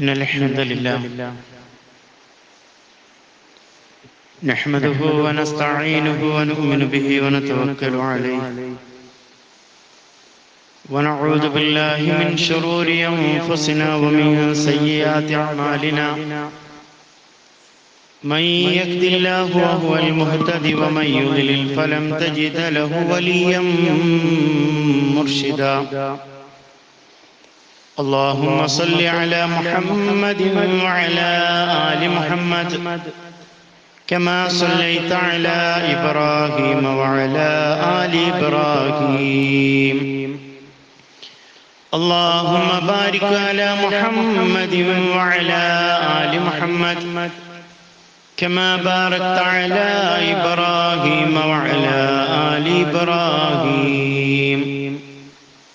إن الحمد لله نحمده ونستعينه ونؤمن به ونتوكل عليه ونعوذ بالله من شرور أنفسنا ومن سيئات أعمالنا من يهد الله وهو المهتدي ومن يضلل فلم تجد له وليا مرشدا اللهم صل على محمد وعلى آل محمد. كما صليت على إبراهيم وعلى آل إبراهيم. اللهم بارك على محمد وعلى آل محمد. كما باركت على إبراهيم وعلى آل إبراهيم.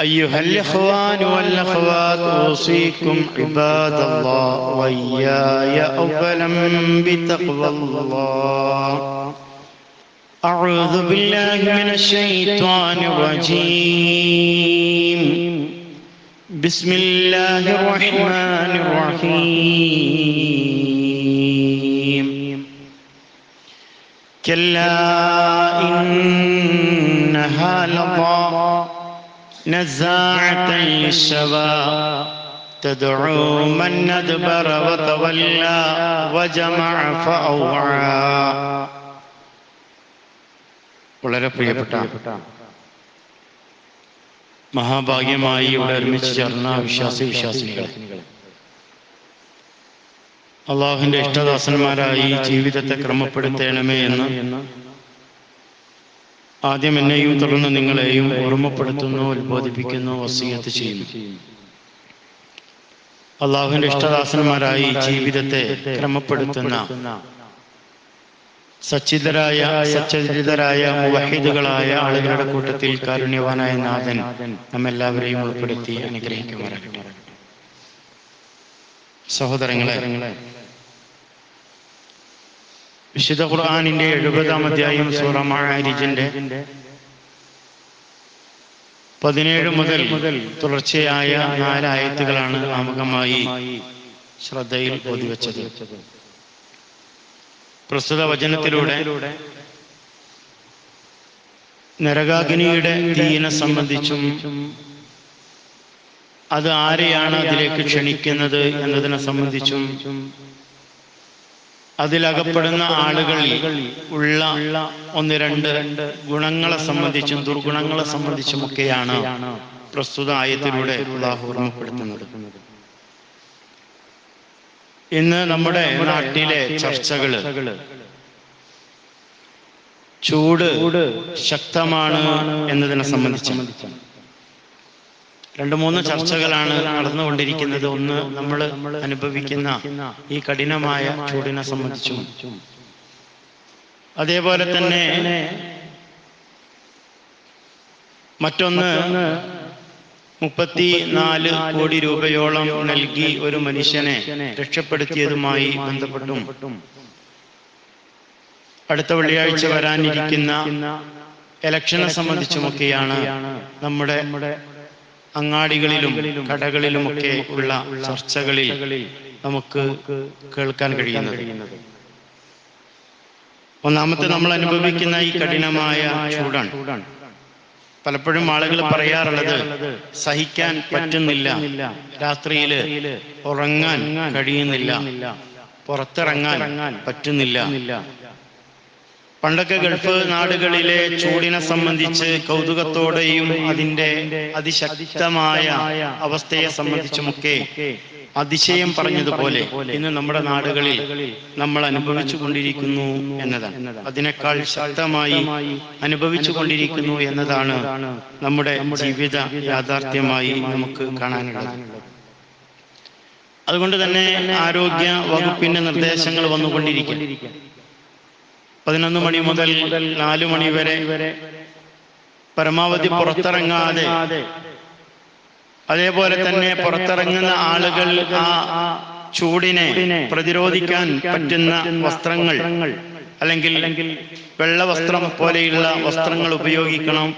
أيها الإخوان والأخوات أوصيكم عباد الله وإياي أولا بتقوى الله. أعوذ بالله من الشيطان الرجيم. بسم الله الرحمن الرحيم. كلا إنها نزاعة للشوى تدعو من أدبر وتولى وجمع فأوعى വളരെ പ്രിയപ്പെട്ട മഹാഭാഗ്യമായി ഇവിടെ ഒരുമിച്ച് ചേർന്ന വിശ്വാസി വിശ്വാസികളെ അള്ളാഹുവിന്റെ ഇഷ്ടദാസന്മാരായി ജീവിതത്തെ ക്രമപ്പെടുത്തണമേ എന്ന് ആദ്യം എന്നെയും തുടർന്ന് നിങ്ങളെയും ഓർമ്മപ്പെടുത്തുന്നു ഉത്ബോധിപ്പിക്കുന്നു വസീയത്ത് ചെയ്യുന്നു. അള്ളാഹുവിന്റെ ഇഷ്ടദാസന്മാരായി ജീവിതത്തെ ക്രമപ്പെടുത്തുന്ന സച്ചിതരായ സച്ചരിതരായ മുവഹിദുകളായ ആളുകളുടെ കൂട്ടത്തിൽ കാരുണ്യവാനായ നാഥൻ നമ്മെല്ലാവരെയും ഉൾപ്പെടുത്തി അനുഗ്രഹിക്കുമാറാകട്ടെ. സഹോദരങ്ങളെ വിശുദ്ധ ഖുർആാനിന്റെ എഴുപതാം അധ്യായം സൂറമാരിജിന്റെ പതിനേഴ് മുതൽ മുതൽ തുടർച്ചയായ നാലായത്തുകളാണ് ആമുഖമായി ശ്രദ്ധയിൽ പൊതുവെച്ചത് പ്രസ്തുത വചനത്തിലൂടെ നരകാഗ്നിയുടെ തീയിനെ സംബന്ധിച്ചും അത് ആരെയാണ് അതിലേക്ക് ക്ഷണിക്കുന്നത് എന്നതിനെ സംബന്ധിച്ചും അതിലകപ്പെടുന്ന ആളുകൾ ഉള്ള ഒന്ന് രണ്ട് ഗുണങ്ങളെ സംബന്ധിച്ചും ദുർഗുണങ്ങളെ സംബന്ധിച്ചുമൊക്കെയാണ് പ്രസ്തുത ആയത്തിലൂടെ അള്ളാഹു ഓർമ്മപ്പെടുത്തുന്നത്. ഇന്ന് നമ്മുടെ നാട്ടിലെ ചർച്ചകൾ ചൂട് ശക്തമാണ് എന്നതിനെ സംബന്ധിച്ച് രണ്ട് മൂന്ന് ചർച്ചകളാണ് നടന്നുകൊണ്ടിരിക്കുന്നത്. ഒന്ന് നമ്മൾ അനുഭവിക്കുന്ന ഈ കഠിനമായ ചൂടിനെ സംബന്ധിച്ചും. അതേപോലെ തന്നെ മറ്റൊന്ന് മുപ്പത്തി നാല് കോടി രൂപയോളം നൽകി ഒരു മനുഷ്യനെ രക്ഷപ്പെടുത്തിയതുമായി ബന്ധപ്പെട്ടും. അടുത്ത വെള്ളിയാഴ്ച വരാനിരിക്കുന്ന ഇലക്ഷനെ സംബന്ധിച്ചുമൊക്കെയാണ് നമ്മുടെ അങ്ങാടികളിലും കടകളിലുമൊക്കെ ഉള്ള ചർച്ചകളിൽ നമുക്ക് കേൾക്കാൻ കഴിയുന്നത്. ഒന്നാമത്തെ നമ്മൾ അനുഭവിക്കുന്ന ഈ കഠിനമായ ചൂടാണ്. പലപ്പോഴും ആളുകൾ പറയാറുള്ളത് സഹിക്കാൻ പറ്റുന്നില്ല. രാത്രിയിൽ ഉറങ്ങാൻ കഴിയുന്നില്ല. പുറത്തിറങ്ങാൻ പറ്റുന്നില്ല. പണ്ടൊക്കെ ഗൾഫ് നാടുകളിലെ ചൂടിനെ സംബന്ധിച്ച് കൗതുകത്തോടെയും അതിന്റെ അതിശക്തമായ അവസ്ഥയെ സംബന്ധിച്ചുമൊക്കെ അതിശയം പറഞ്ഞതുപോലെ ഇന്ന് നമ്മുടെ നാടുകളിൽ നമ്മൾ അനുഭവിച്ചു കൊണ്ടിരിക്കുന്നു എന്നതാണ്. അതിനേക്കാൾ ശക്തമായി അനുഭവിച്ചു കൊണ്ടിരിക്കുന്നു എന്നതാണ് നമ്മുടെ ജീവിത യാഥാർത്ഥ്യമായി നമുക്ക് കാണാനുള്ളത്. അതുകൊണ്ട് തന്നെ ആരോഗ്യ വകുപ്പിന്റെ നിർദ്ദേശങ്ങൾ വന്നുകൊണ്ടിരിക്കും പതിനൊന്ന് മണി മുതൽ നാലു മണി വരെ പരമാവധി പുറത്തിറങ്ങാതെ അതേപോലെ തന്നെ പുറത്തിറങ്ങുന്ന ആളുകൾ ആ ചൂടിനെ പ്രതിരോധിക്കാൻ പറ്റുന്ന വസ്ത്രങ്ങൾ അല്ലെങ്കിൽ വെള്ളവസ്ത്രം പോലെയുള്ള വസ്ത്രങ്ങൾ ഉപയോഗിക്കണം.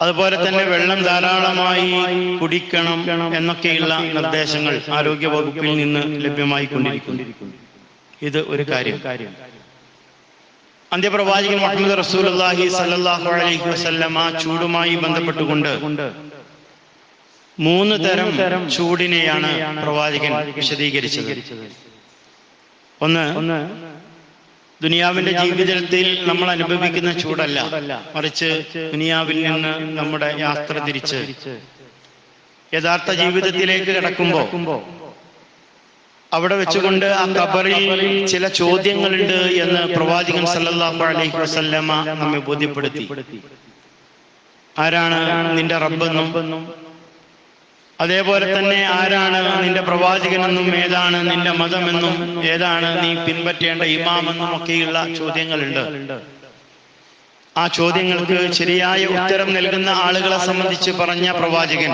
അതുപോലെ തന്നെ വെള്ളം ധാരാളമായി കുടിക്കണം എന്നൊക്കെയുള്ള നിർദ്ദേശങ്ങൾ ആരോഗ്യ വകുപ്പിൽ നിന്ന് ലഭ്യമായി കൊണ്ടിരിക്കുന്നു ഇത് ഒരു കാര്യം. അന്ത്യപ്രവാചകൻ മുഹമ്മദ് റസൂലുള്ളാഹി സല്ലല്ലാഹു അലൈഹി വസല്ലമ ചൂടുമായി ബന്ധപ്പെട്ടുകൊണ്ട് മൂന്ന് തരം ചൂടിനെയാണ് പ്രവാചകൻ വിശദീകരിച്ചത്. ഒന്ന് ഒന്ന് ദുനിയാവിന്റെ ജീവിതത്തിൽ നമ്മൾ അനുഭവിക്കുന്ന ചൂടല്ല. മറിച്ച് ദുനിയാവിൽ നിന്ന് നമ്മുടെ യാത്ര തിരിച്ച്. യഥാർത്ഥ ജീവിതത്തിലേക്ക് കിടക്കുമ്പോ അവിടെ വെച്ചുകൊണ്ട് ആ ഖബറിൽ ചില ചോദ്യങ്ങളുണ്ട് എന്ന് പ്രവാചകൻ സല്ലല്ലാഹു അലൈഹി വസല്ലമ നമ്മെ ബോധ്യപ്പെടുത്തി. ആരാണ് നിന്റെ റബ്ബെന്നും? അതേപോലെ തന്നെ ആരാണ് നിന്റെ പ്രവാചകനെന്നും? ഏതാണ് നിന്റെ മതമെന്നും? ഏതാണ് നീ പിൻപറ്റേണ്ട ഇമാമെന്നും ഒക്കെയുള്ള ചോദ്യങ്ങളുണ്ട്. ആ ചോദ്യങ്ങൾക്ക് ശരിയായ ഉത്തരം നൽകുന്ന ആളുകളെ സംബന്ധിച്ച് പറഞ്ഞ പ്രവാചകൻ.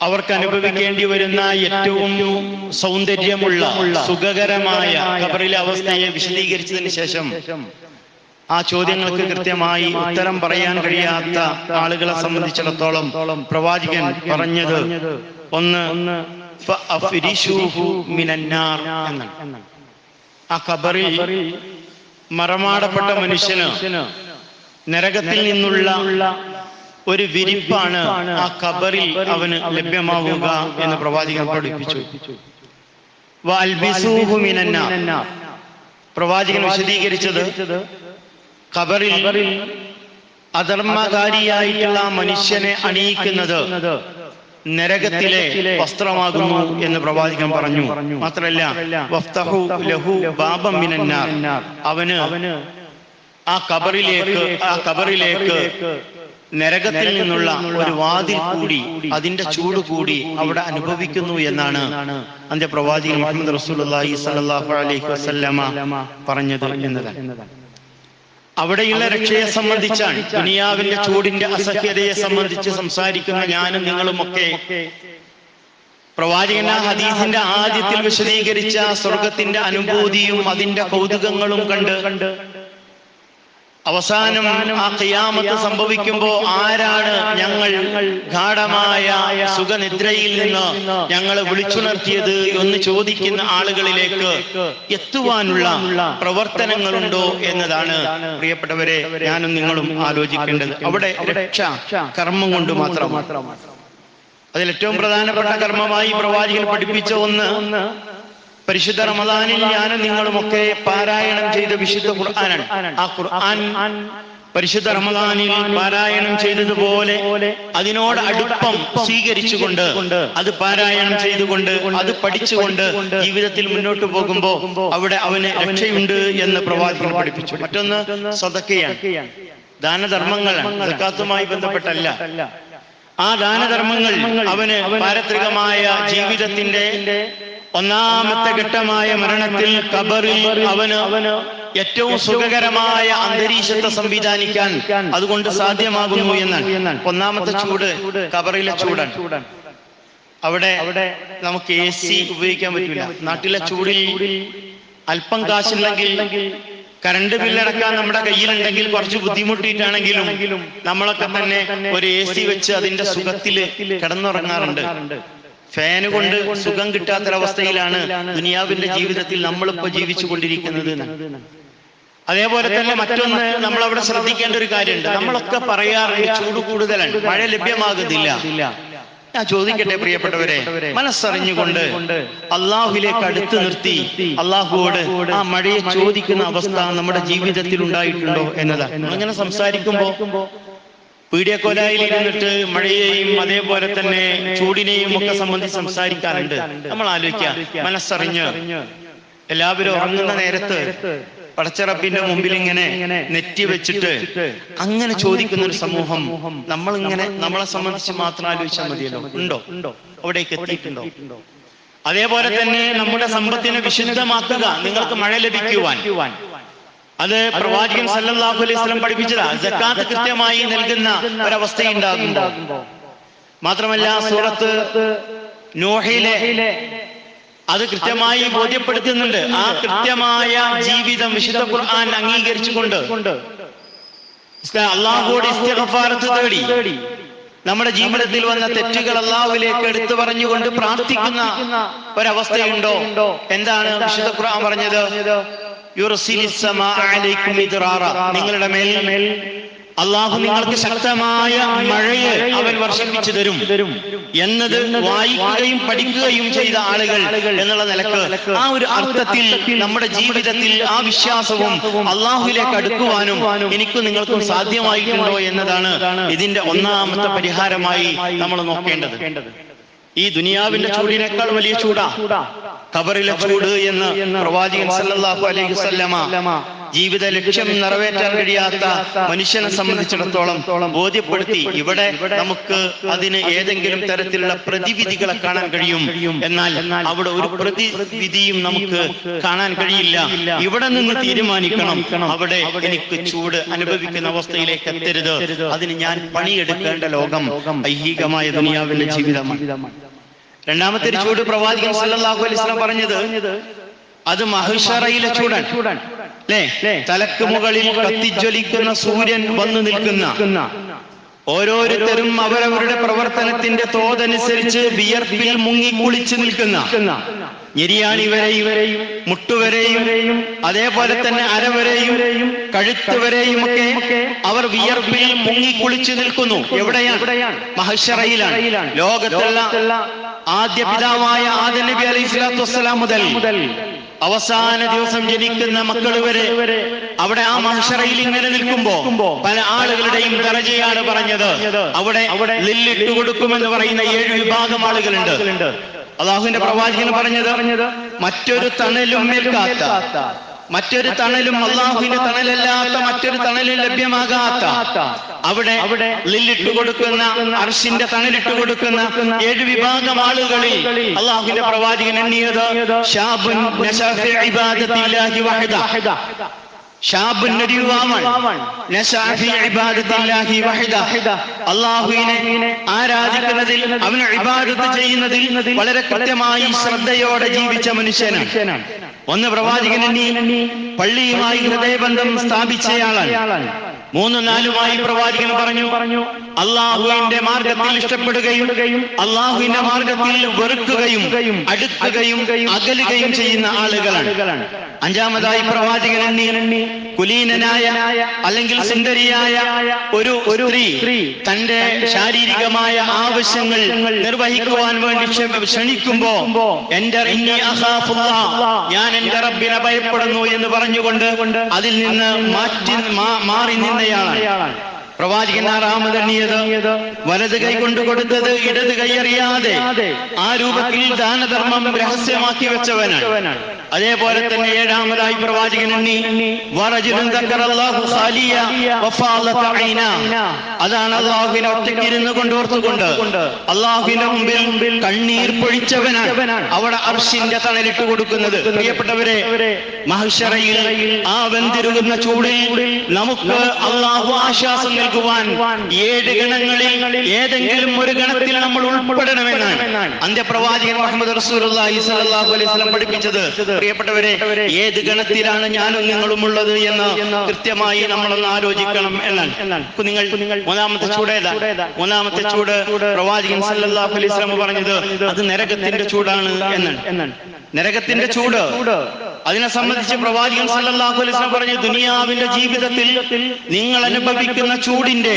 അവർക്ക് അനുഭവിക്കേണ്ടി വരുന്ന ഏറ്റവും സൗന്ദര്യമുള്ള സുഖകരമായ ഖബറിലെ അവസ്ഥയെ വിശദീകരിച്ചതിന് ശേഷം ആ ചോദ്യങ്ങൾക്ക് കൃത്യമായി ഉത്തരം പറയാൻ കഴിയാത്ത ആളുകളെ സംബന്ധിച്ചിടത്തോളം പ്രവാചകൻ പറഞ്ഞത് ഒന്ന് എന്നാണ്. ആ ഖബറിൽ മറമാടപ്പെട്ട മനുഷ്യന് നരകത്തിൽ നിന്നുള്ള ഒരു വിരിപ്പാണ് ആ ഖബറിൽ അവന് ലഭ്യമാവുക എന്ന് പ്രവാചകൻ പഠിപ്പിച്ചു. പ്രവാചകൻ വിശദീകരിച്ചത് ഖബറിൽ അധർമ്മകാരിയായിട്ടുള്ള മനുഷ്യനെ അണിയിക്കുന്നത് നരകത്തിലെ വസ്ത്രമാകുന്നു എന്ന് പ്രവാചകൻ പറഞ്ഞു. മാത്രല്ല ലഹു ബാബം അവന് ആ കബറിലേക്ക് ആ ഖബറിലേക്ക് നരകത്തിൽ നിന്നുള്ള ഒരു വാതിൽ കൂടി അതിന്റെ ചൂട് കൂടി അവിടെ അനുഭവിക്കുന്നു എന്നാണ് അന്ത്യ പ്രവാചകൻ മുഹമ്മദ് സ്വല്ലല്ലാഹു അലൈഹി വസല്ലമ പറഞ്ഞത് എന്നതാണ്. അവിടെയുള്ള രക്ഷയെ സംബന്ധിച്ചാണ് ദുനിയാവിന്റെ ചൂടിന്റെ അസഹ്യതയെ സംബന്ധിച്ച് സംസാരിക്കുന്ന ഞാനും നിങ്ങളുമൊക്കെ പ്രവാചകൻ ആ ഹദീസിന്റെ ആദ്യത്തിൽ വിശദീകരിച്ച സ്വർഗത്തിന്റെ അനുഭൂതിയും അതിന്റെ കൗതുകങ്ങളും കണ്ട് കണ്ട് അവസാനം ആ ഖിയാമത്ത് സംഭവിക്കുമ്പോ ആരാണ് ഞങ്ങൾ ഗാഠമായ സുഖനിദ്രയിൽ നിന്ന് ഞങ്ങളെ വിളിച്ചുണർത്തിയത് എന്ന് ചോദിക്കുന്ന ആളുകളിലേക്ക് എത്തുവാനുള്ള പ്രവർത്തനങ്ങളുണ്ടോ എന്നതാണ് പ്രിയപ്പെട്ടവരെ ഞാനും നിങ്ങളും ആലോചിക്കേണ്ടത്. അവിടെ രക്ഷ കർമ്മം കൊണ്ട് മാത്രം അതിൽ ഏറ്റവും പ്രധാനപ്പെട്ട കർമ്മമായി പ്രവാചകൻ പഠിപ്പിച്ച ഒന്ന് പരിശുദ്ധ റമദാനിൽ ഞാനും നിങ്ങളുമൊക്കെ പാരായണം ചെയ്ത വിശുദ്ധ ഖുർആനാണ്. ആ ഖുർആൻ പരിശുദ്ധ റമദാനിൽ പാരായണം ചെയ്തതുപോലെ അതിനോട് അടുപ്പം സ്വീകരിച്ചുകൊണ്ട് അത് പാരായണം ചെയ്തുകൊണ്ട് അത് പഠിച്ചുകൊണ്ട് ജീവിതത്തിൽ മുന്നോട്ട് പോകുമ്പോ അവിടെ അവന് രക്ഷയുണ്ട് എന്ന് പ്രവാചകൻ പഠിപ്പിച്ചു. മറ്റൊന്ന് സദഖയാണ് ദാനധർമ്മങ്ങളാണ്. സക്കാത്തുമായി ബന്ധപ്പെട്ടല്ല. ആ ദാനധർമ്മങ്ങൾ അവന് പാരത്രികമായ ജീവിതത്തിന്റെ ഒന്നാമത്തെ ഘട്ടമായ മരണത്തിൽ കബറിൽ അവന് അവന് ഏറ്റവും സുഖകരമായ അന്തരീക്ഷത്തെ സംവിധാനിക്കാൻ അതുകൊണ്ട് സാധ്യമാകുന്നു എന്നാണ്. ഒന്നാമത്തെ ചൂട് കബറിലെ ചൂടാണ്. അവിടെ അവിടെ നമുക്ക് എ സി ഉപയോഗിക്കാൻ പറ്റില്ല നാട്ടിലെ ചൂടിൽ അല്പം കാശുണ്ടെങ്കിൽ കറണ്ട് ബില്ലടക്കാൻ നമ്മുടെ കയ്യിലുണ്ടെങ്കിൽ കുറച്ച് ബുദ്ധിമുട്ടിയിട്ടാണെങ്കിലും നമ്മളൊക്കെ തന്നെ ഒരു എ സി വെച്ച് അതിന്റെ സുഖത്തിൽ കിടന്നുറങ്ങാറുണ്ട്. ഫാന് കൊണ്ട് സുഖം കിട്ടാത്തൊരവസ്ഥയിലാണ് ദുനിയാവിന്റെ ജീവിതത്തിൽ നമ്മളിപ്പോ ജീവിച്ചു കൊണ്ടിരിക്കുന്നത് അതേപോലെ തന്നെ മറ്റൊന്ന് നമ്മൾ അവിടെ ശ്രദ്ധിക്കേണ്ട ഒരു കാര്യമുണ്ട്. നമ്മളൊക്കെ പറയാറുണ്ട് ചൂട് കൂടുതലാണ്. മഴ ലഭ്യമാകുന്നില്ല. ഞാൻ ചോദിക്കട്ടെ പ്രിയപ്പെട്ടവരെ മനസ്സറിഞ്ഞുകൊണ്ട് അള്ളാഹുലേക്ക് അടുത്ത് നിർത്തി അള്ളാഹുവോട് ആ മഴയെ ചോദിക്കുന്ന അവസ്ഥ നമ്മുടെ ജീവിതത്തിൽ ഉണ്ടായിട്ടുണ്ടോ എന്നതാണ്. അങ്ങനെ സംസാരിക്കുമ്പോ പീഡിയക്കൊലായിൽ ഇരുന്നിട്ട് മഴയെയും അതേപോലെ തന്നെ ചൂടിനെയും ഒക്കെ സംബന്ധിച്ച് സംസാരിക്കാറുണ്ട്. നമ്മൾ ആലോചിക്കുക മനസ്സറിഞ്ഞ്. എല്ലാവരും ഉറങ്ങുന്ന നേരത്ത് പടച്ചറപ്പിന്റെ മുമ്പിൽ ഇങ്ങനെ നെറ്റി വെച്ചിട്ട് അങ്ങനെ ചോദിക്കുന്ന ഒരു സമൂഹം നമ്മൾ ഇങ്ങനെ നമ്മളെ സംബന്ധിച്ച് മാത്രം ആലോചിച്ചാൽ മതിയല്ലോ. ഉണ്ടോ? ഉണ്ടോ? അവിടേക്ക് എത്തിയിട്ടുണ്ടോ? അതേപോലെ തന്നെ നമ്മുടെ സമ്പത്തിനെ വിശുദ്ധമാക്കുക. നിങ്ങൾക്ക് മഴ ലഭിക്കുവാൻ. അത് പ്രവാചകൻ സല്ലല്ലാഹു അലൈഹി വസല്ലം പഠിപ്പിച്ചതാ. സക്കാത്ത് കൃത്യമായി നൽകുന്ന ഒരവസ്ഥ ഉണ്ടാകുമ്പോൾ മാത്രമല്ല സൂറത്ത് നോഹയിലെ അത് കൃത്യമായി ബോധ്യപ്പെടുത്തുന്നുണ്ട്. ആ കൃത്യമായ ജീവിതം വിശുദ്ധ ഖുർആൻ അംഗീകരിച്ചുകൊണ്ട്. അള്ളാഹുവോട് ഇസ്തിഗ്ഫാറത്ത് തേടി. നമ്മുടെ ജീവിതത്തിൽ വന്ന തെറ്റുകൾ അള്ളാഹുവിലേക്ക് എടുത്തു പറഞ്ഞുകൊണ്ട് പ്രാർത്ഥിക്കുന്ന ഒരവസ്ഥയുണ്ടോ? എന്താണ് വിശുദ്ധ ഖുർആൻ പറഞ്ഞത്? നിങ്ങളുടെ മേൽ അള്ളാഹു നിങ്ങൾക്ക് ശക്തമായ മഴയെ അവൻ വർഷിപ്പിച്ചു തരും. എന്നത് വായിക്കുകയും പഠിക്കുകയും ചെയ്ത ആളുകൾ എന്നുള്ള നിലയ്ക്ക് ആ ഒരു അർത്ഥത്തിൽ നമ്മുടെ ജീവിതത്തിൽ ആ വിശ്വാസവും അള്ളാഹുവിലേക്ക് അടുക്കുവാനും എനിക്കും നിങ്ങൾക്കും സാധ്യമായിട്ടുണ്ടോ എന്നതാണ് ഇതിന്റെ ഒന്നാമത്തെ പരിഹാരമായി നമ്മൾ നോക്കേണ്ടത്. ഈ ദുനിയാവിന്റെ ചൂടിനേക്കാൾ വലിയ ചൂടാ. കബറിലെ ചൂട് എന്ന് പ്രവാചകൻ സല്ലല്ലാഹു അലൈഹി വസല്ലമ ജീവിത ലക്ഷ്യം നിറവേറ്റാൻ കഴിയാത്ത മനുഷ്യനെ സംബന്ധിച്ചിടത്തോളം ബോധ്യപ്പെടുത്തി ഇവിടെ നമുക്ക് അതിന് ഏതെങ്കിലും തരത്തിലുള്ള പ്രതിവിധികളെ കാണാൻ കഴിയും. എന്നാൽ അവിടെ ഒരു പ്രതിവിധിയും നമുക്ക് കാണാൻ കഴിയില്ല. ഇവിടെ നിന്ന് തീരുമാനിക്കണം. അവിടെ എനിക്ക് ചൂട് അനുഭവിക്കുന്ന അവസ്ഥയിലേക്ക് എത്തരുത്. അതിന് ഞാൻ പണിയെടുക്കേണ്ട ലോകം. ഐഹികമായ ദുനിയാവിന്റെ ജീവിതമാണ്. രണ്ടാമത്തെ ഒരു ചൂട് പ്രവാചകൻ സല്ലല്ലാഹു അലൈഹി വസല്ലം പറഞ്ഞത് അത് മഹിഷറയിലെ ചൂടാണ്. അല്ലേ തലക്ക് മുകളിൽ കത്തിജ്വലിക്കുന്ന സൂര്യൻ വന്നു നിൽക്കുന്ന. ഓരോരുത്തരും അവരവരുടെ പ്രവർത്തനത്തിന്റെ തോതനുസരിച്ച് വിയർപ്പിൽ മുങ്ങി കുളിച്ചു നിൽക്കുന്ന ഞെരിയാണി ഇവരെയും മുട്ടുവരെയും അതേപോലെ തന്നെ അരവരെയും കഴുത്തുവരെയും ഒക്കെ അവർ വിയർപ്പിൽ മുങ്ങി കുളിച്ചു നിൽക്കുന്നു. എവിടെയാണ്? മഹഷറയിലാണ് ലോകത്തുള്ള ആദ്യ പിതാവായ ആദ്യ നബി അലൈഹി സ്വലാത്തു വസ്സലാം മുതൽ. അവസാന ദിവസം ജനിക്കുന്ന മക്കൾ വരെ അവിടെ ആ മഹഷറയിൽ ഇങ്ങനെ നിൽക്കുമ്പോ പല ആളുകളുടെയും ദറജയാണ് പറഞ്ഞത്. അവിടെ ലില്ലിട്ട് കൊടുക്കുമെന്ന് പറയുന്ന ഏഴ് വിഭാഗം ആളുകളുണ്ട്. അള്ളാഹുവിന്റെ പ്രവാചകൻ പറഞ്ഞത് മറ്റൊരു തണലും മേൽക്കാത്ത. മറ്റൊരു തണലും അള്ളാഹുവിന്റെ തണലല്ലാത്ത മറ്റൊരു തണലും ലഭ്യമാകാത്ത അവിടെ അവിടെ ലില്ലിട്ട് കൊടുക്കുന്ന അർഷിന്റെ തണലിട്ട് കൊടുക്കുന്ന ഏഴ് വിഭാഗം ആളുകളിൽ അള്ളാഹുവിന്റെ പ്രവാചകൻ എണ്ണിയത് ഷാബുൻ ഒരു അള്ളാഹുവിനെ ആരാധിക്കുന്നതിൽ അവന് ഇബാദത്ത് ചെയ്യുന്നതിൽ വളരെ കൃത്യമായി ശ്രദ്ധയോടെ ജീവിച്ച മനുഷ്യനാണ്. ഒന്ന് പ്രവാചകൻ പള്ളിയുമായി ഹൃദയബന്ധം സ്ഥാപിച്ചയാളാണ്. മൂന്ന് നാലുമായി പ്രവാചകൻ പറഞ്ഞു പറഞ്ഞു അള്ളാഹുവിന്റെ മാർഗത്തിൽ ഇഷ്ടപ്പെടുകയും അള്ളാഹുവിന്റെ മാർഗത്തിൽ വെറുക്കുകയും അടുക്കുകയും അകലുകയും ചെയ്യുന്ന ആളുകളാണ്. അഞ്ചാമതായി പ്രവാചകൻ എണ്ണി കുലീനനായ അല്ലെങ്കിൽ സുന്ദരിയായ ഒരു സ്ത്രീ തന്റെ ശാരീരികമായ ആവശ്യങ്ങൾ നിർവഹിക്കുവാൻ വേണ്ടി ക്ഷ- ക്ഷണിക്കുമ്പോ എന്റെ ഞാൻ എന്റെ റബ്ബിനെ ഭയപ്പെടുന്നു എന്ന് പറഞ്ഞുകൊണ്ട് അതിൽ നിന്ന് മാറ്റി മാറി നിന്നയാളാണ്. പ്രവാചകൻ ആറാമതെണ്ണിയത് വലത് കൈ കൊണ്ട് കൊടുത്തത് ഇടത് കൈയറിയാതെ ആ രൂപത്തിൽ ദാനധർമ്മം രഹസ്യമാക്കി വെച്ചവനാണ്. അതേപോലെ തന്നെ ഏഴാമതായി പ്രവാചകൻ എണ്ണി. അതാണ് അള്ളാഹുവിനെ ഒറ്റയ്ക്ക് ഇരുന്ന് കൊണ്ടോർത്തുകൊണ്ട് അള്ളാഹുവിന്റെ മുമ്പിൽ കണ്ണീർ പൊഴിച്ചവനാണ് അവിടെ അർഷിന്റെ തണലിട്ട് കൊടുക്കുന്നത്. പ്രിയപ്പെട്ടവരെ മഹിഷറയിൽ ആ വെന്തിരുകുന്ന ചൂടിൽ നമുക്ക് അള്ളാഹു ആശ്വാസം നൽകുവാൻ ഏഴ് ഗണങ്ങളിൽ ഏതെങ്കിലും ഒരു ഗണത്തിൽ നമ്മൾ ഉൾപ്പെടണമെന്നാണ്. അന്ത്യപ്രവാചകൻ മുഹമ്മദ് സ്വല്ലല്ലാഹു അലൈഹി പഠിപ്പിച്ചത്. പ്രിയപ്പെട്ടവരെ ഏത് ഗണത്തിലാണ് ഞാനും നിങ്ങളും ഉള്ളത് എന്ന് കൃത്യമായി നമ്മളൊന്ന് ആലോചിക്കണം എന്നാണ്. നിങ്ങൾ മൂന്നാമത്തെ ചൂട് മൂന്നാമത്തെ ചൂട് പ്രവാചകൻ സല്ലല്ലാഹു അലൈഹി പറഞ്ഞത് അത് നരകത്തിന്റെ ചൂടാണ് എന്നാണ്. നരകത്തിന്റെ ചൂട് അതിനെ സംബന്ധിച്ച് പ്രവാചകൻ സല്ലല്ലാഹു അലൈഹി വസല്ലം പറഞ്ഞു ദുനിയാവിന്റെ ജീവിതത്തിൽ നിങ്ങൾ അനുഭവിക്കുന്ന ചൂടിന്റെ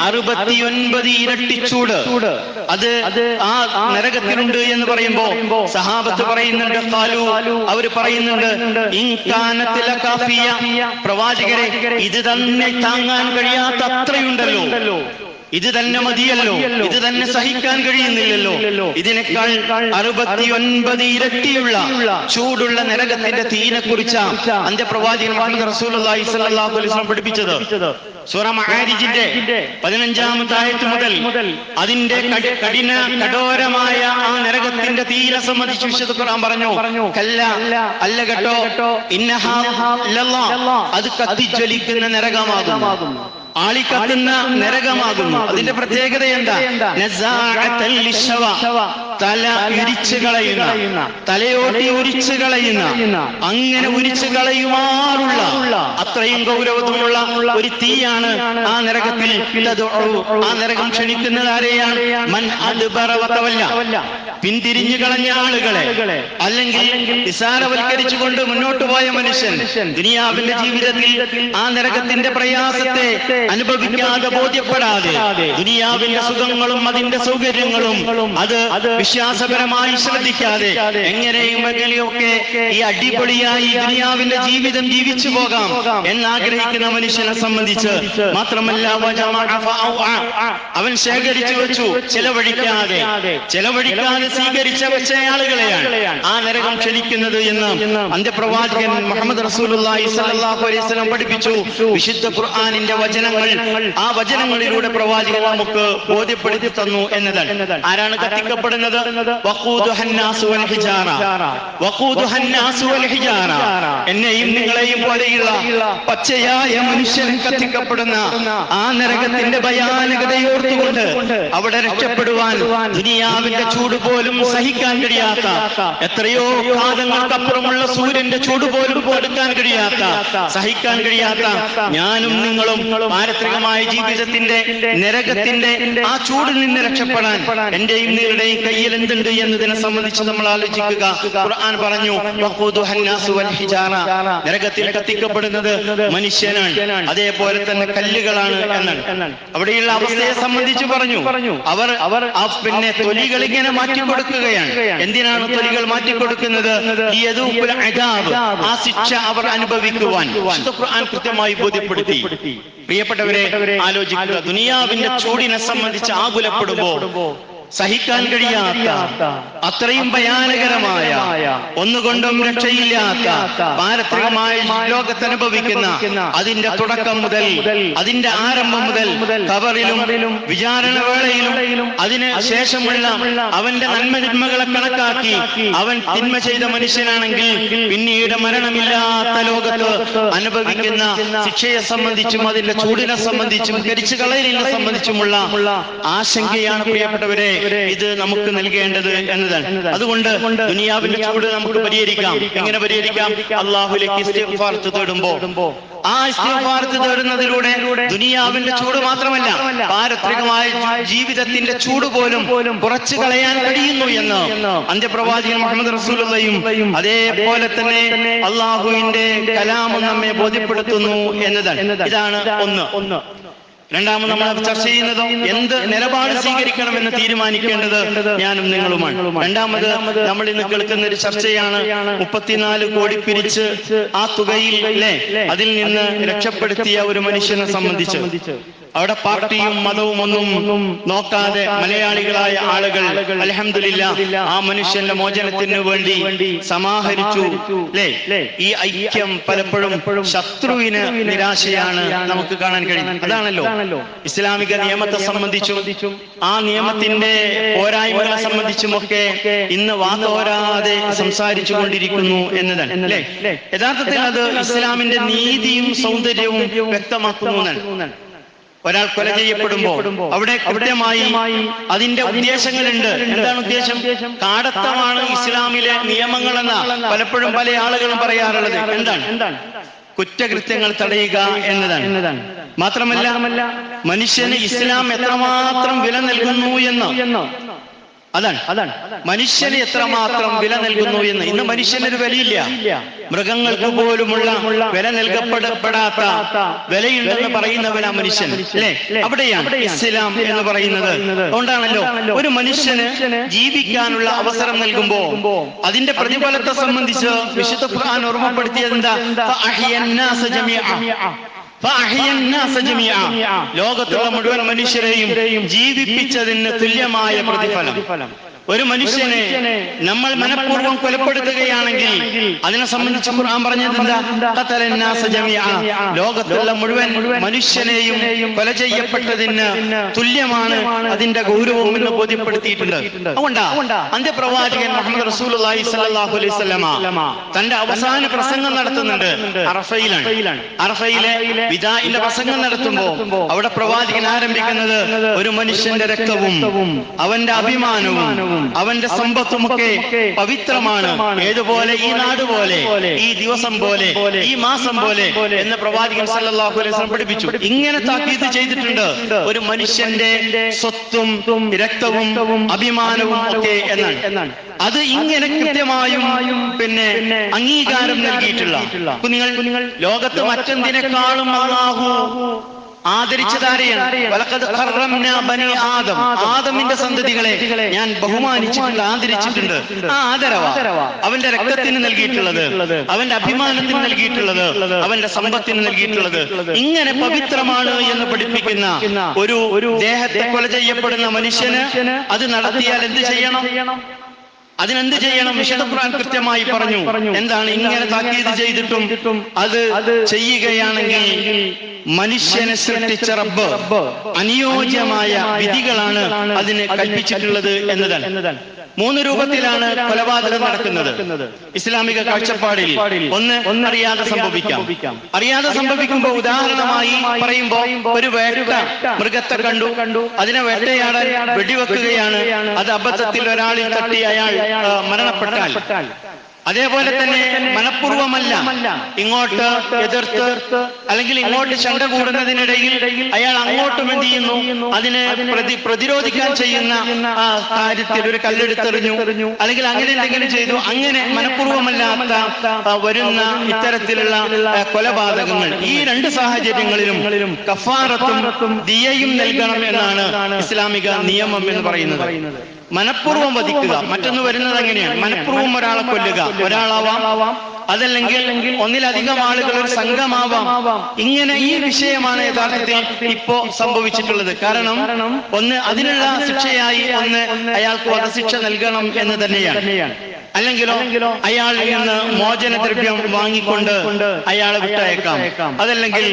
അറുപത്തിയൊൻപത് ഇരട്ടി ചൂട്. അത് ആ നരകത്തിലുണ്ട് എന്ന് പറയുമ്പോ സഹാബത്ത് പറയുന്നുണ്ട് ഖാലു അവർ പറയുന്നുണ്ട് ഇൻകാനത്തില കാഫിയ. പ്രവാചകരെ ഇത് തന്നെ താങ്ങാൻ കഴിയാത്ത അത്രയുണ്ടല്ലോ ഇത് തന്നെ മതിയല്ലോ. ഇത് തന്നെ സഹിക്കാൻ കഴിയുന്നില്ലല്ലോ. ഇതിനേക്കാൾ അറുപത്തിയൊൻപത് ഇരട്ടിയുള്ള ചൂടുള്ള നരകത്തിന്റെ തീനെ കുറിച്ച അന്ത്യപ്രവാചകൻ മുഹമ്മദ് അലൈഹി വസല്ലം പഠിപ്പിച്ചത്. സൂറ മഹാരിജിന്റെ പതിനഞ്ചാമത്തെ ആയത്ത് മുതൽ അതിന്റെ കഠിന കഠോരമായ ആ നരകത്തിന്റെ തീരെ സംബന്ധിച്ച് വിശുദ്ധ ഖുർആൻ പറഞ്ഞു. കല്ല അല്ല കേട്ടോ. ഇന്നഹാ. അത് കത്തിജ്വലിക്കുന്ന നരകമാകുന്നു. ആളിക്കത്തുന്ന നരകമാകുന്നു. അതിന്റെ പ്രത്യേകത എന്താ. തല ഉരിച്ചു കളയുന്ന. തലയോട്ടി ഉരിച്ചു കളയുന്ന. അങ്ങനെ ഉരിച്ചു കളയുമാറുള്ള അത്രയും ഗൗരവത്തിലുള്ള ഒരു തീയാണ് ആ നരകത്തിൽ. ആ നരകം ക്ഷണിക്കുന്നത് ആരെയാണ്? മൻ അതുപറവത്തവല്ല പിന്തിരിഞ്ഞു കളഞ്ഞ ആളുകളെ. അല്ലെങ്കിൽ നിസാരവൽക്കരിച്ചുകൊണ്ട് മുന്നോട്ട് പോയ മനുഷ്യൻ. ദുനിയാവിന്റെ ജീവിതത്തിൽ ആ നരകത്തിന്റെ പ്രയാസത്തെ അനുഭവിക്കാതെ ബോധ്യപ്പെടാതെ ദുനിയാവിന്റെ സുഖങ്ങളും അതിന്റെ സൗകര്യങ്ങളും അത് വിശ്വാസപരമായി ശ്രദ്ധിക്കാതെ എങ്ങനെയും എങ്ങനെയൊക്കെ ഈ അടിപൊളിയായി ദുനിയാവിന്റെ ജീവിതം ജീവിച്ചു പോകാം എന്നാഗ്രഹിക്കുന്ന മനുഷ്യനെ സംബന്ധിച്ച് മാത്രമല്ല അവൻ ശേഖരിച്ചു വെച്ചു ചെലവഴിക്കാതെ. ചെലവഴിക്കാതെ. സ്വീകരിച്ച വെച്ച ആളുകളെയാണ്. ആ നരകം ക്ഷണിക്കുന്നത് എന്ന് അന്ത്യപ്രവാചകൻ മുഹമ്മദ് സ്വല്ലല്ലാഹു അലൈഹി പഠിപ്പിച്ചു. വിശുദ്ധ ഖുർആനിന്റെ വചനങ്ങൾ ആ വചനങ്ങളിലൂടെ പ്രവാചകൻ നമുക്ക് ബോധ്യപ്പെടുത്തി തന്നു എന്നതാണ്. ആരാണ് കത്തിക്കപ്പെടുന്നത്? എന്നെയും നിങ്ങളെയും പോലെയുള്ള പച്ചയായ മനുഷ്യൻ കത്തിക്കപ്പെടുന്ന ആ നരകത്തിന്റെ ഭയാനകതയോർത്തുകൊണ്ട് അവിടെ രക്ഷപ്പെടുവാൻ ദുനിയാവിന്റെ ചൂട് പോലും സഹിക്കാൻ കഴിയാത്ത എത്രയോ കാലങ്ങൾക്കപ്പുറമുള്ള സൂര്യന്റെ ചൂട് പോലും കൊടുക്കാൻ കഴിയാത്ത സഹിക്കാൻ കഴിയാത്ത ഞാനും നിങ്ങളും പാരത്രികമായ ജീവിതത്തിന്റെ നരകത്തിന്റെ ആ ചൂടിൽ നിന്ന് രക്ഷപ്പെടാൻ എന്റെയും നിങ്ങളുടെയും കയ്യിൽ എന്തുണ്ട് എന്നതിനെ സംബന്ധിച്ച് നമ്മൾ ആലോചിക്കുക. ഖുർആൻ പറഞ്ഞു. നരകത്തിൽ കത്തിക്കപ്പെടുന്നത് മനുഷ്യനാണ്. അതേപോലെ തന്നെ കല്ലുകളാണ് എന്നാണ്. അവിടെയുള്ള അവസ്ഥയെ സംബന്ധിച്ച് പറഞ്ഞു അവർ അവർ പിന്നെ തൊലികൾ ഇങ്ങനെ മാറ്റി കൊടുക്കുകയാണ് എന്തിനാണ് തൊലികൾ മാറ്റിക്കൊടുക്കുന്നത്? കൊടുക്കുന്നത് അദാബ്. ആ ശിക്ഷ അവർ അനുഭവിക്കുവാൻ. ഖുർആൻ കൃത്യമായി ബോധ്യപ്പെടുത്തി. പ്രിയപ്പെട്ടവരെ ആലോചിക്കുക. ദുനിയാവിന്റെ ചൂടിനെ സംബന്ധിച്ച് ആകുലപ്പെടുമ്പോ സഹിക്കാൻ കഴിയാത്ത അത്രയും ഭയാനകരമായ ഒന്നുകൊണ്ടും രക്ഷയില്ലാത്ത പാരത്രികമായ ലോകത്ത് അനുഭവിക്കുന്ന അതിന്റെ തുടക്കം മുതൽ അതിന്റെ ആരംഭം മുതൽ കവറിലും വിചാരണ വേളയിലും അതിന് ശേഷമുള്ള അവന്റെ നന്മതിന്മകളെ കണക്കാക്കി അവൻ തിന്മ ചെയ്ത മനുഷ്യനാണെങ്കിൽ പിന്നീട് മരണമില്ലാത്ത ലോകത്ത് അനുഭവിക്കുന്ന ശിക്ഷയെ സംബന്ധിച്ചും അതിന്റെ ചൂടിനെ സംബന്ധിച്ചും കരിച്ചു കളയലിനെ സംബന്ധിച്ചുമുള്ള ആശങ്കയാണ് പ്രിയപ്പെട്ടവരെ ഇത് നമുക്ക് നൽകേണ്ടത് എന്നതാണ്. അതുകൊണ്ട് ദുനിയാവിന്റെ ചൂട് നമുക്ക് പരിഹരിക്കാം. എങ്ങനെ പരിഹരിക്കാം? അള്ളാഹുലേക്ക് തേടുമ്പോ ആ ഇസ്തിഗ്ഫാർ തേടുന്നതിലൂടെ ദുനിയാവിന്റെ ചൂട് മാത്രമല്ല പാരത്രികമായ ജീവിതത്തിന്റെ ചൂട് പോലും കുറച്ചു കളയാൻ കഴിയുന്നു എന്ന് അന്ത്യപ്രവാചകൻ മുഹമ്മദ് റസൂലുള്ളയും അതേപോലെ തന്നെ അള്ളാഹുവിന്റെ കലാമം നമ്മെ ബോധ്യപ്പെടുത്തുന്നു എന്നതാണ്. ഇതാണ് ഒന്ന്. രണ്ടാമത് നമ്മൾ ചർച്ച ചെയ്യുന്നത് എന്ത് നിലപാട് സ്വീകരിക്കണം എന്ന് തീരുമാനിക്കേണ്ടത് ഞാനും നിങ്ങളുമാണ്. രണ്ടാമത് നമ്മൾ ഇന്ന് കേൾക്കുന്ന ഒരു ചർച്ചയാണ് മുപ്പത്തിനാല് കോടി പിരിച്ച് ആ തുകയിൽ അതിൽ നിന്ന് രക്ഷപ്പെടുത്തിയ ഒരു മനുഷ്യനെ സംബന്ധിച്ച്. അവിടെ പാർട്ടിയും മതവും ഒന്നും നോക്കാതെ മലയാളികളായ ആളുകൾ അലഹമില്ല ആ മനുഷ്യന്റെ മോചനത്തിന് വേണ്ടി സമാഹരിച്ചു. അല്ലേ ഈ ഐക്യം പലപ്പോഴും ശത്രുവിന് നിരാശയാണ് നമുക്ക് കാണാൻ കഴിയും. അതാണല്ലോ. ഇസ്ലാമിക നിയമത്തെ സംബന്ധിച്ചും ആ നിയമത്തിന്റെ പോരായ്മകളെ സംബന്ധിച്ചും ഒക്കെ ഇന്ന് വാതോരാതെ സംസാരിച്ചു കൊണ്ടിരിക്കുന്നു എന്നതാണ്. അല്ലേ യഥാർത്ഥത്തിൽ അത് ഇസ്ലാമിന്റെ നീതിയും സൗന്ദര്യവും വ്യക്തമാക്കുന്നു ഒരാൾ കൊല ചെയ്യപ്പെടുമ്പോ അവിടെ കൃത്യമായി അതിന്റെ ഉദ്ദേശങ്ങളുണ്ട്. എന്താണ് ഉദ്ദേശം? കാടത്തമാണ് ഇസ്ലാമിലെ നിയമങ്ങളെന്ന പലപ്പോഴും പല ആളുകളും പറയാറുള്ളത്. എന്താണ്? കുറ്റകൃത്യങ്ങൾ തടയുക എന്നതാണ്. മാത്രമല്ല മനുഷ്യന് ഇസ്ലാം എത്രമാത്രം വില നൽകുന്നു എന്ന് അതാണ്. അതാണ്. മനുഷ്യന് എത്രമാത്രം വില നൽകുന്നു എന്ന് ഇന്ന് മനുഷ്യനൊരു വിലയില്ല. മൃഗങ്ങൾക്ക് പോലുമുള്ള വില നൽകപ്പെടപ്പെടാത്ത വിലയുണ്ടെന്ന് പറയുന്നവനാ മനുഷ്യൻ. അല്ലേ? അവിടെയാണ് ഇസ്ലാം എന്ന് പറയുന്നത്. അതുകൊണ്ടാണല്ലോ ഒരു മനുഷ്യന് ജീവിക്കാനുള്ള അവസരം നൽകുമ്പോ അതിന്റെ പ്രതിഫലത്തെ സംബന്ധിച്ച് വിശുദ്ധ ഖുർആൻ ഓർമ്മപ്പെടുത്തിയത് എന്താ? ലോകത്തുള്ള മുഴുവൻ മനുഷ്യരെയും ജീവിപ്പിച്ചതിന് തുല്യമായ പ്രതിഫലം. ഒരു മനുഷ്യനെ നമ്മൾ മനഃപൂർവം കൊലപ്പെടുത്തുകയാണെങ്കിൽ അതിനെ സംബന്ധിച്ച് ഖുർആൻ പറഞ്ഞതെന്താ ലോകത്തുള്ള മുഴുവൻ മനുഷ്യനെയും കൊല ചെയ്യപ്പെട്ടതിന് തുല്യമാണ് അതിന്റെ ഗൗരവം എന്ന് ബോധ്യപ്പെടുത്തിയിട്ടുണ്ട്. അന്ത്യപ്രവാചകൻ മുഹമ്മദ് റസൂലി അലൈഹി തന്റെ അവസാന പ്രസംഗം നടത്തുന്നുണ്ട്. അറഫയിലാണ്. അറഫയിലെ വിദായിന്റെ പ്രസംഗം നടത്തുമ്പോ അവിടെ പ്രവാചകൻ ആരംഭിക്കുന്നത് ഒരു മനുഷ്യന്റെ രക്തവും അവന്റെ അഭിമാനവും അവന്റെ സമ്പത്തുമൊക്കെ പവിത്രമാണ്. ഏതുപോലെ? ഈ നാട് പോലെ ഈ ദിവസം പോലെ. ഈ മാസം പോലെ എന്ന് പ്രവാചകൻ സല്ലല്ലാഹു അലൈഹി വസല്ലം പഠിപ്പിച്ചു. ഇങ്ങനെ താക്കീത് ചെയ്തിട്ടുണ്ട്. ഒരു മനുഷ്യന്റെ സ്വത്തും രക്തവും അഭിമാനവും ഒക്കെ എന്നാണ്. അത് ഇങ്ങനെ കൃത്യമായും പിന്നെ അംഗീകാരം നൽകിയിട്ടുള്ള. നിങ്ങൾ ലോകത്ത് മറ്റെന്തിനേക്കാളും അള്ളാഹു ആദരിച്ചതാരെയാണ്? ആദമിന്റെ സന്തതികളെ ഞാൻ ബഹുമാനിച്ചിട്ടുണ്ട് ആദരിച്ചിട്ടുണ്ട്. ആ ആദരവ. അവന്റെ രക്തത്തിന് നൽകിയിട്ടുള്ളത് അവന്റെ അഭിമാനത്തിന് നൽകിയിട്ടുള്ളത് അവന്റെ സമ്പത്തിന് നൽകിയിട്ടുള്ളത്. ഇങ്ങനെ പവിത്രമാണ് എന്ന് പഠിപ്പിക്കുന്ന ഒരു ഒരു ദേഹത്തെ കൊല ചെയ്യപ്പെടുന്ന മനുഷ്യന് അത് നടത്തിയാൽ എന്ത് ചെയ്യണം? അതിനെന്ത് ചെയ്യണം? വിശുദ്ധ ഖുർആൻ കൃത്യമായി പറഞ്ഞു. എന്താണ്? ഇങ്ങനെ താക്കീത് ചെയ്തിട്ടും അത് ചെയ്യുകയാണെങ്കിൽ മനുഷ്യനെ സൃഷ്ടിച്ച റബ്ബ് അനുയോജ്യമായ വിധികളാണ് അതിനെ കൽപ്പിച്ചിട്ടുള്ളത് എന്നതാണ്. മൂന്ന് രൂപത്തിലാണ് കൊലപാതകം നടക്കുന്നത്. ഇസ്ലാമിക കാഴ്ചപ്പാടിൽ ഒന്ന് ഒന്നറിയാതെ സംഭവിക്കാം. അറിയാതെ സംഭവിക്കുമ്പോൾ ഉദാഹരണമായി പറയുമ്പോ ഒരു വേട്ട മൃഗത്തെ കണ്ടു. കണ്ടു. അതിനെ വേട്ടയാടാൻ വെടിവെക്കുകയാണ്. അത് അബദ്ധത്തിൽ ഒരാളിൽ തട്ടി അയാൾ മരണപ്പെട്ടാൽ. അതേപോലെ തന്നെ മനഃപൂർവമല്ല ഇങ്ങോട്ട് എതിർത്ത് അല്ലെങ്കിൽ ഇങ്ങോട്ട് ശണ്ട കൂടുന്നതിനിടയിൽ അയാൾ അങ്ങോട്ടും എന്ത് ചെയ്യുന്നു? അതിനെ പ്രതി പ്രതിരോധിക്കാൻ ചെയ്യുന്ന ആ കാര്യത്തിൽ ഒരു കല്ലെടുത്തെറിഞ്ഞു. അല്ലെങ്കിൽ അങ്ങനെ എന്തെങ്കിലും ചെയ്തു. അങ്ങനെ മനഃപൂർവമല്ലാത്ത ആ, വരുന്ന ഇത്തരത്തിലുള്ള കൊലപാതകങ്ങൾ. ഈ രണ്ട് സാഹചര്യങ്ങളിലും കഫാറത്തും ദിയയും നൽകണം എന്നാണ് ഇസ്ലാമിക നിയമം എന്ന് പറയുന്നത്. മനഃപൂർവം വധിക്കുക. മറ്റൊന്ന് വരുന്നത് എങ്ങനെയാണ്? മനഃപൂർവം ഒരാളെ കൊല്ലുക. ഒരാളാവാം. അതല്ലെങ്കിൽ ഒന്നിലധികം ആളുകൾ ഒരു സംഘമാവാം. ഇങ്ങനെ ഈ വിഷയമാണ് യഥാർത്ഥത്തിൽ ഇപ്പോ സംഭവിച്ചിട്ടുള്ളത്. കാരണം ഒന്ന് അതിനുള്ള ശിക്ഷയായി ഒന്ന് അയാൾക്ക് വധശിക്ഷ നൽകണം എന്ന് തന്നെയാണ്. അല്ലെങ്കിലോ അയാളിൽ നിന്ന് മോചനദ്രവ്യം വാങ്ങിക്കൊണ്ട് അയാളെ വിട്ടയക്കാം. അതല്ലെങ്കിൽ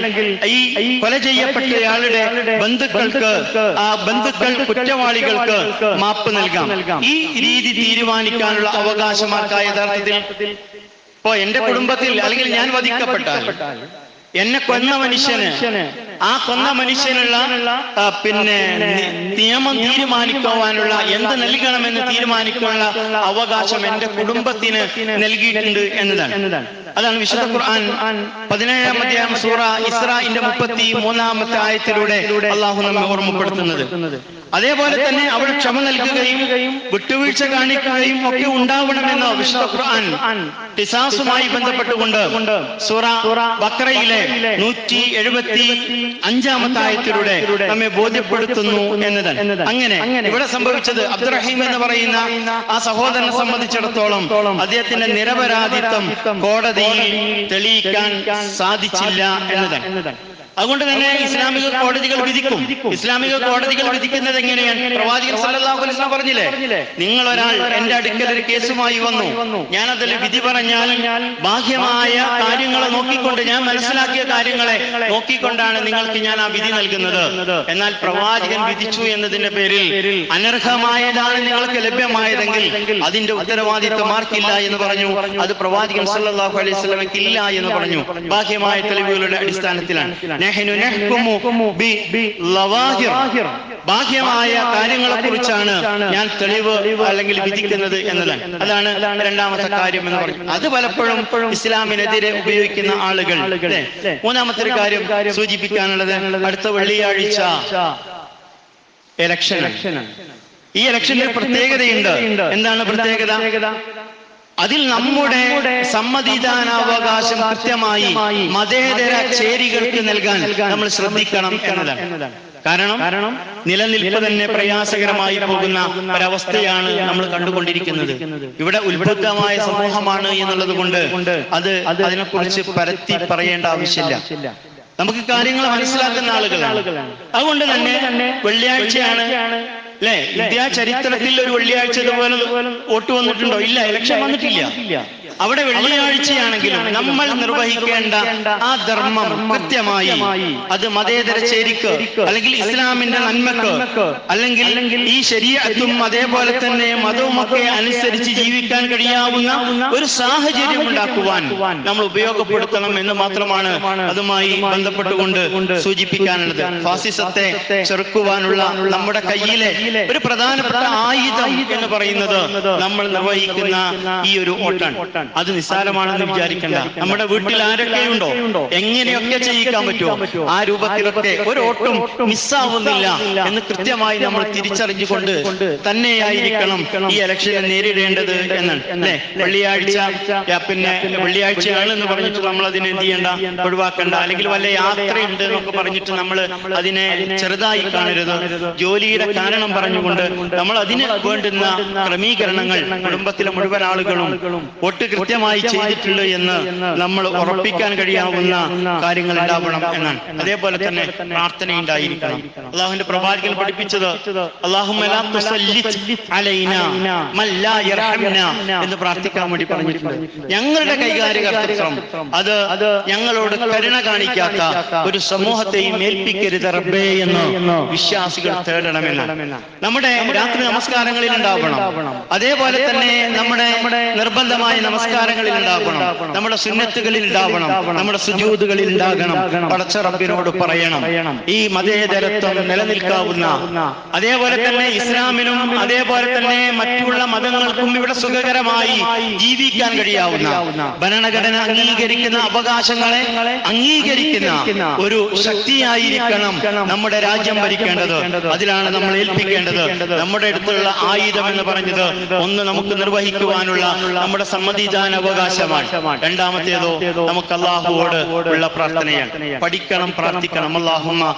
ഈ കൊല ചെയ്യപ്പെട്ടയാളുടെ ബന്ധുക്കൾക്ക് ആ ബന്ധുക്കൾ കുറ്റവാളികൾക്ക് മാപ്പ് നൽകാം. ഈ രീതി തീരുമാനിക്കാനുള്ള അവകാശമാർക്കായ യഥാർത്ഥത്തിൽ? ഇപ്പോ എന്റെ കുടുംബത്തിൽ അല്ലെങ്കിൽ ഞാൻ വധിക്കപ്പെട്ടാൽ എന്നെ കൊന്ന മനുഷ്യന് ആ കൊന്ന മനുഷ്യനുള്ള പിന്നെ നിയമം തീരുമാനിക്കുവാനുള്ള എന്ത് നൽകണമെന്ന് തീരുമാനിക്കാനുള്ള അവകാശം എന്റെ കുടുംബത്തിന് നൽകിയിട്ടുണ്ട് എന്നതാണ്. അതാണ് വിശുദ്ധ ഖുർആൻ. പതിനേഴാം അധ്യായം സൂറ ഇസ്രായിന്റെ മുപ്പത്തി മൂന്നാമത്തെ ആയത്തിലൂടെ അള്ളാഹു നമ്മെ ഓർമ്മപ്പെടുത്തുന്നത്. അതേപോലെ തന്നെ അവൾ ക്ഷമ നൽകുകയും വിട്ടുവീഴ്ച കാണിക്കുകയും ഒക്കെ ഉണ്ടാവണമെന്ന് വിശുദ്ധ ഖുർആൻ ടിസാസുമായി ബന്ധപ്പെട്ടുകൊണ്ട് സൂറ ബക്രയിലെ നൂറ്റി എഴുപത്തി അഞ്ചാമത്തെ ആയത്തിലൂടെ നമ്മെ ബോധ്യപ്പെടുത്തുന്നു എന്നത് അങ്ങനെ ഇവിടെ സംഭവിച്ചത് അബ്ദുറഹീം എന്ന് പറയുന്ന ആ സഹോദരനെ സംബന്ധിച്ചിടത്തോളം അദ്ദേഹത്തിന്റെ നിരപരാധിത്വം കോടതിയിൽ തെളിയിക്കാൻ സാധിച്ചില്ല എന്നതാണ്. അതുകൊണ്ട് തന്നെ ഇസ്ലാമിക കോടതികൾ വിധിക്കും. ഇസ്ലാമിക കോടതികൾ വിധിക്കുന്നത് എങ്ങനെയാണ്? പ്രവാചകൻ സല്ലല്ലാഹു അലൈഹി വസല്ലം പറഞ്ഞില്ലേ? നിങ്ങൾ ഒരാൾ എന്റെ അടുക്കൽ ഒരു കേസുമായി വന്നു. ഞാൻ അതിൽ വിധി പറഞ്ഞാൽ ബാഹ്യമായ കാര്യങ്ങളെ നോക്കിക്കൊണ്ട് ഞാൻ മനസ്സിലാക്കിയ കാര്യങ്ങളെ നോക്കിക്കൊണ്ടാണ് നിങ്ങൾക്ക് ഞാൻ ആ വിധി നൽകുന്നത്. എന്നാൽ പ്രവാചകൻ വിധിച്ചു എന്നതിന്റെ പേരിൽ അനർഹമായതാണ് നിങ്ങൾക്ക് ലഭ്യമായതെങ്കിൽ അതിന്റെ ഉത്തരവാദിത്വം ആർക്കില്ല എന്ന് പറഞ്ഞു. അത് പ്രവാചകൻ സല്ലല്ലാഹു അലൈഹി വസല്ലമയ്ക്ക് ഇല്ല എന്ന് പറഞ്ഞു. ബാഹ്യമായ തെളിവുകളുടെ അടിസ്ഥാനത്തിലാണ്. നഹ്നു നഹ്കുമു ബി ലവാഹിർ. ബാഹ്യമായ കാര്യങ്ങളെ കുറിച്ചാണ് ഞാൻ തെളിവ് അല്ലെങ്കിൽ വിധിക്കുന്നത് എന്നതാണ്. അതാണ് രണ്ടാമത്തെ കാര്യം എന്ന് പറയുന്നത്. അത് പലപ്പോഴും ഇസ്ലാമിനെതിരെ ഉപയോഗിക്കുന്ന ആളുകൾ. മൂന്നാമത്തെ ഒരു കാര്യം സൂചിപ്പിക്കാനുള്ളത് അടുത്ത വെള്ളിയാഴ്ച. ഇലക്ഷൻ ഈ ഇലക്ഷനിൽ പ്രത്യേകതയുണ്ട്. എന്താണ് പ്രത്യേകത? അതിൽ നമ്മുടെ സമ്മതിദാനാവകാശം കൃത്യമായി മതേതര ചേരികൾക്ക് നൽകാൻ നമ്മൾ ശ്രദ്ധിക്കണം എന്നതാണ്. കാരണം നിലനിൽപ്പ് തന്നെ പ്രയാസകരമായി പോകുന്ന ഒരവസ്ഥയാണ് നമ്മൾ കണ്ടുകൊണ്ടിരിക്കുന്നത്. ഇവിടെ ഉത്ബുദ്ധമായ സമൂഹമാണ് എന്നുള്ളത് കൊണ്ട് അത് അതിനെക്കുറിച്ച് പരത്തി പറയേണ്ട ആവശ്യമില്ല. നമുക്ക് കാര്യങ്ങൾ മനസ്സിലാക്കുന്ന ആളുകളാണ്. അതുകൊണ്ട് തന്നെ വെള്ളിയാഴ്ചയാണ് അല്ലെ ഇന്ത്യ ചരിത്രത്തിൽ ഒരു വെള്ളിയാഴ്ച ഇതുപോലെ വോട്ട് വന്നിട്ടുണ്ടോ? ഇല്ല ഇലക്ഷൻ വന്നിട്ടില്ല. അവിടെ വെള്ളിയാഴ്ചയാണെങ്കിലും നമ്മൾ നിർവഹിക്കേണ്ട ആ ധർമ്മം കൃത്യമായി അത് മതേതര ചേരിക്ക് അല്ലെങ്കിൽ ഇസ്ലാമിന്റെ നന്മക്ക് അല്ലെങ്കിൽ ഈ ശരീരത്തും അതേപോലെ തന്നെ മതവുമൊക്കെ അനുസരിച്ച് ജീവിക്കാൻ കഴിയാവുന്ന ഒരു സാഹചര്യം ഉണ്ടാക്കുവാൻ നമ്മൾ ഉപയോഗപ്പെടുത്തണം എന്ന് മാത്രമാണ് അതുമായി ബന്ധപ്പെട്ടുകൊണ്ട് സൂചിപ്പിക്കാനുള്ളത്. ഫാസിസത്തെ ചെറുക്കുവാനുള്ള നമ്മുടെ കയ്യിലെ ഒരു പ്രധാനപ്പെട്ട ആയുധം എന്ന് പറയുന്നത് നമ്മൾ നിർവഹിക്കുന്ന ഈ ഒരു ഓട്ടാണ് അത് നിസ്സാരമാണെന്ന് വിചാരിക്കണ്ട. നമ്മുടെ വീട്ടിൽ ആരൊക്കെ ഉണ്ടോ? എങ്ങനെയൊക്കെ ചെയ്യിക്കാൻ പറ്റുമോ ആ രൂപത്തിലൊക്കെ ഒരു ഓട്ടും മിസ്സാവുന്നില്ല എന്ന് കൃത്യമായി നമ്മൾ തിരിച്ചറിഞ്ഞുകൊണ്ട് തന്നെയായിരിക്കണം ഈ ഇലക്ഷനെ നേരിടേണ്ടത് എന്നാണ്. അല്ലെ? വെള്ളിയാഴ്ച പിന്നെ വെള്ളിയാഴ്ചയാണ് എന്ന് പറഞ്ഞിട്ട് നമ്മൾ അതിനെ എന്ത് ചെയ്യണ്ട? ഒഴിവാക്കണ്ട. അല്ലെങ്കിൽ വല്ല യാത്രയുണ്ട് എന്നൊക്കെ പറഞ്ഞിട്ട് നമ്മൾ അതിനെ ചെറുതായി കാണരുത്. ജോലിയുടെ കാരണം പറഞ്ഞുകൊണ്ട് നമ്മൾ അതിന് വേണ്ടുന്ന ക്രമീകരണങ്ങൾ കുടുംബത്തിലെ മുഴുവൻ ആളുകളും ഒട്ട് കൃത്യമായി ചെയ്തിട്ടുണ്ട് എന്ന് നമ്മൾ ഉറപ്പിക്കാൻ കഴിയാവുന്ന കാര്യങ്ങൾ ഉണ്ടാവണം എന്നാണ്. അതേപോലെ തന്നെ പ്രാർത്ഥന ഉണ്ടായിരിക്കണം. അള്ളാഹുവിന്റെ പ്രവാചകൻ പഠിപ്പിച്ചത് എന്ന് പ്രാർത്ഥിക്കാൻ വേണ്ടി പറഞ്ഞിട്ടുണ്ട്. ഞങ്ങളുടെ കൈകാര്യ കർത്തൃത്വം. അത് ഞങ്ങളോട് കരുണ കാണിക്കാത്ത ഒരു സമൂഹത്തെയും ഏൽപ്പിക്കരുത് റബ്ബേ എന്ന് വിശ്വാസികൾ തേടണമെന്ന്. നമ്മുടെ രാത്രി നമസ്കാരങ്ങളിൽ ഉണ്ടാവണം. അതേപോലെ തന്നെ നമ്മുടെ നിർബന്ധമായ നമസ്കാരങ്ങളിൽ ഉണ്ടാവണം. നമ്മുടെ സുന്നത്തുകളിൽ ഉണ്ടാവണം. നമ്മുടെ സുജൂതുകളിൽ ഉണ്ടാകണം. പടച്ച റബ്ബിനോട് പറയണം. ഈ മതേതരത്വം നിലനിൽക്കാവുന്ന അതേപോലെ തന്നെ ഇസ്ലാമിനും അതേപോലെ തന്നെ മറ്റുള്ള മതങ്ങൾക്കും ഇവിടെ സുഖകരമായി ജീവിക്കാൻ കഴിയാവുന്ന ഭരണഘടന അംഗീകരിക്കുന്ന അവകാശങ്ങളെ അംഗീകരിക്കുന്ന ഒരു ശക്തിയായിരിക്കണം നമ്മുടെ രാജ്യം ഭരിക്കേണ്ടത്. അതിലാണ് നമ്മൾ ഏൽപ്പിക്കേണ്ടത്. നമ്മുടെ അടുത്തുള്ള ആയുധം എന്ന് പറഞ്ഞത് ഒന്ന് നമുക്ക് നിർവഹിക്കുവാനുള്ള നമ്മുടെ സമ്മതിദാന അവകാശമാണ്. രണ്ടാമത്തേതോ നമുക്ക് അള്ളാഹുവോട് ഉള്ള പ്രാർത്ഥനയാണ്. പഠിക്കണം പ്രാർത്ഥിക്കണം. അള്ളാഹുമ്മ.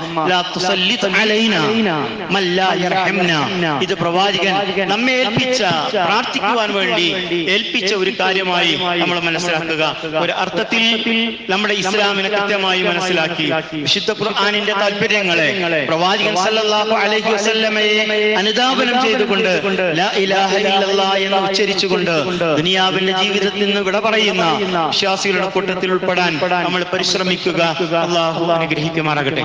ഇത് പ്രവാചകൻ നമ്മെ ഏൽപ്പിച്ച പ്രാർത്ഥിക്കുവാൻ വേണ്ടി ഏൽപ്പിച്ച ഒരു കാര്യമായി നമ്മൾ മനസ്സിലാക്കുക. ഒരു അർത്ഥത്തിൽ നമ്മുടെ ഇസ്ലാമിനെ കൃത്യമായി മനസ്സിലാക്കി. വിശുദ്ധ ഖുർആാനിന്റെ താല്പര്യങ്ങളെ പ്രവാചകൻ സല്ലല്ലാഹു അലൈഹി വസല്ലമയെ അനുദാപനം ചെയ്തുകൊണ്ട് ലാ ഇലാഹ ഇല്ലല്ലാഹ് എന്ന് ഉച്ചരിച്ചുകൊണ്ട് ദുനിയാവിന്റെ ജീവിതത്തിൽ നിന്ന് വിട പറയുന്ന വിശ്വാസികളുടെ കൂട്ടത്തിൽ ഉൾപ്പെടാൻ നമ്മൾ പരിശ്രമിക്കുക. അള്ളാഹു അനുഗ്രഹിക്കുമാറാകട്ടെ.